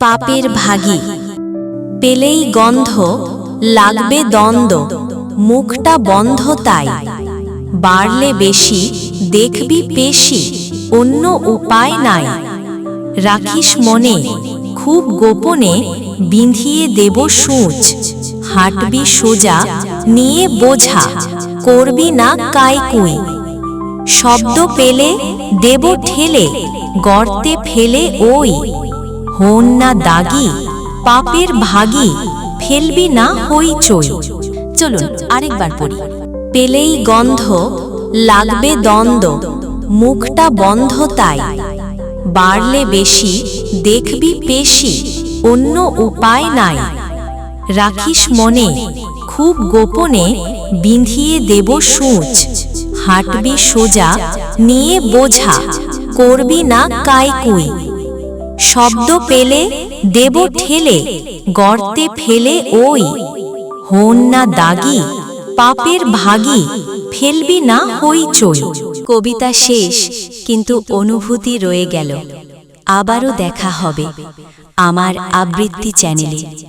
পাপের ভাগী। পেলেই গন্ধ, লাগবে দ্বন্দ্ব, মুখটা বন্ধ তাই। বাড়লে বেশি, দেখবি পেশি, অন্য উপায় নাই। রাখিস মনে, খুব গোপনে বিঁধিয়ে দেব সূচ। হাঁটবি সোজা, নিয়ে বোঝা, করবি না কাইকুই। শব্দ পেলে, দেব ঠেলে, গর্তে ফেলে ওই। হন না দাগি, পাপের ভাগি, ফেলবি না হইচই। চলুন আরেকবার পড়ি। পেলেই গন্ধ, লাগবে দ্বন্দ্ব, মুখটা বন্ধ তাই। বাড়লে বেশি, দেখবি পেশি, অন্য উপায় নাই। রাখিস মনে, খুব গোপনে বিঁধিয়ে দেব সূচ। হাঁটবি সোজা, নিয়ে বোঝা, করবি না কাইকুই। শব্দ পেলে দেব ঠেলে, গর্তে ফেলে ওই। হন না দাগি, পাপের ভাগি, ফেলবি না হইচই। কবিতা শেষ, কিন্তু অনুভূতি রয়ে গেল। আবারও দেখা হবে। আমার আবৃত্তি চ্যানেলে।